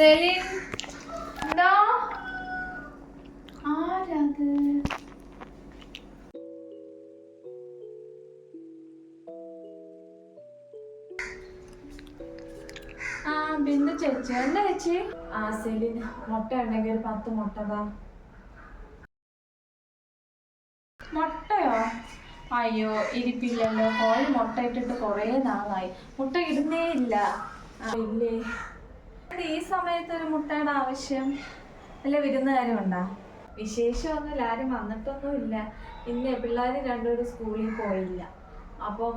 സെലിൻ എന്താ ആരാത് ആ ബിന്ദു ചേച്ചി എന്താ ചേച്ചി? ആ സെലിൻ മുട്ട ഉണ്ടെങ്കിൽ ഒരു പത്ത് മുട്ട താ മുട്ടയോ? അയ്യോ ഇരിപ്പില്ലല്ലോ. കോഴി മുട്ട ഇട്ടിട്ട് കുറേ നാളായി. മുട്ട ഇടുന്നേ ഇല്ല. ഇല്ലേ? ഇത് ഈ സമയത്ത് ഒരു മുട്ടയുടെ ആവശ്യം? വല്ല വിരുന്നുകാരുണ്ടോ വിശേഷമൊന്നുമില്ല ആരും വന്നിട്ടൊന്നും ഇല്ല ഇന്ന് പിള്ളേർ രണ്ടുപേരും സ്കൂളിൽ പോയില്ല. അപ്പം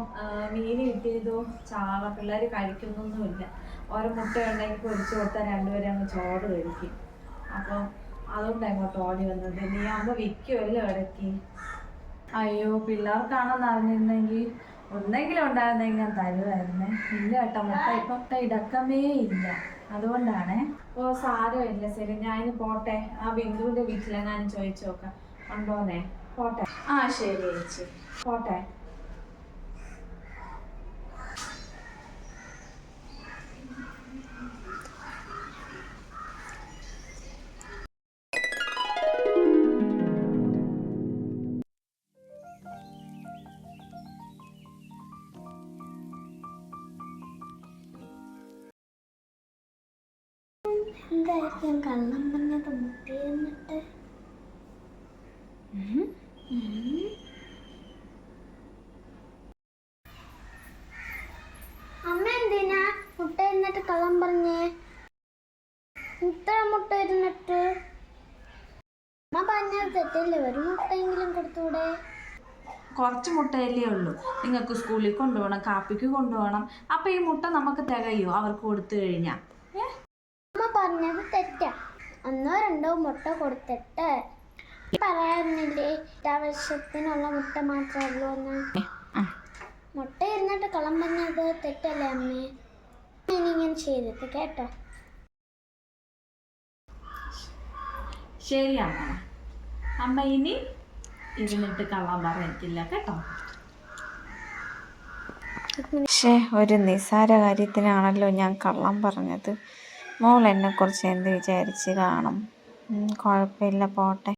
മീൻ കിട്ടിയതോ? ചാള പിള്ളേർ കഴിക്കുന്നൊന്നുമില്ല. ഓരോ മുട്ട ഉണ്ടെങ്കിൽ പൊരിച്ചു കൊടുത്താൽ രണ്ടുപേരും അങ്ങ് ചോറ് കഴിക്കും. അപ്പം അതുകൊണ്ട് അങ്ങോട്ട് ഓടി വന്നത്. നീ അമ്മ വിൽക്കുമല്ലോ ഇടയ്ക്ക് അയ്യോ പിള്ളേർക്കാണെന്ന് അറിഞ്ഞിരുന്നെങ്കിൽ ഒന്നെങ്കിലും ഉണ്ടായിരുന്നെങ്കിൽ ഞാൻ തരുമായിരുന്നേ. ഇല്ല കേട്ടോ മുട്ട ഇപ്പൊ ഇടക്കമേ ഇല്ല. അതുകൊണ്ടാണേ. ഓ സാരമില്ല ശരി. ഞാൻ പോട്ടെ. ആ ബിന്ദുവിന്റെ വീട്ടിലെങ്ങാനും ചോദിച്ചു നോക്കാം. ഉണ്ടോന്നേ? പോട്ടെ. ആ ശരി ചേച്ചി. പോട്ടെ. എന്തായിരിക്കും കള്ളം പറഞ്ഞത് മുട്ടിയിരുന്നിട്ട് അമ്മ എന്തിനാ മുട്ട ഇരുന്നിട്ട് കള്ളം പറഞ്ഞേ? ഇത്ര മുട്ട ഇരുന്നിട്ട്? അമ്മ പറഞ്ഞത് തെറ്റല്ലേ? ഒരു മുട്ടയെങ്കിലും കൊടുത്തൂടെ കുറച്ച് മുട്ടയല്ലേ ഉള്ളൂ. നിങ്ങൾക്ക് സ്കൂളിൽ കൊണ്ടുപോകണം കാപ്പിക്ക് കൊണ്ടുപോകണം. അപ്പം ഈ മുട്ട നമുക്ക് തികയോ? അവർക്ക് കൊടുത്തു കഴിഞ്ഞാൽ പറഞ്ഞത് തെറ്റാ. ഒന്നോ രണ്ടോ മുട്ട കൊടുത്തിട്ട് പറയാറില്ലേ ആവശ്യത്തിനുള്ള മുട്ട മാത്രമേ ഉള്ളൂ എന്ന്. മുട്ട ഇരുന്നിട്ട് കളം പറഞ്ഞത് തെറ്റല്ലേ അമ്മേ? ഇനി ചെയ്തിട്ട് ചെയ്തത് കേട്ടോ. ശരി അമ്മ. അമ്മ ഇനി ഇരുന്നിട്ട് കള്ളം പറഞ്ഞിട്ടില്ല കേട്ടോ. പക്ഷേ ഒരു നിസ്സാര കാര്യത്തിനാണല്ലോ ഞാൻ കള്ളം പറഞ്ഞത്. മോൾ എന്നെക്കുറിച്ച് എന്ത് വിചാരിച്ച് കാണും? കുഴപ്പമില്ല പോട്ടെ.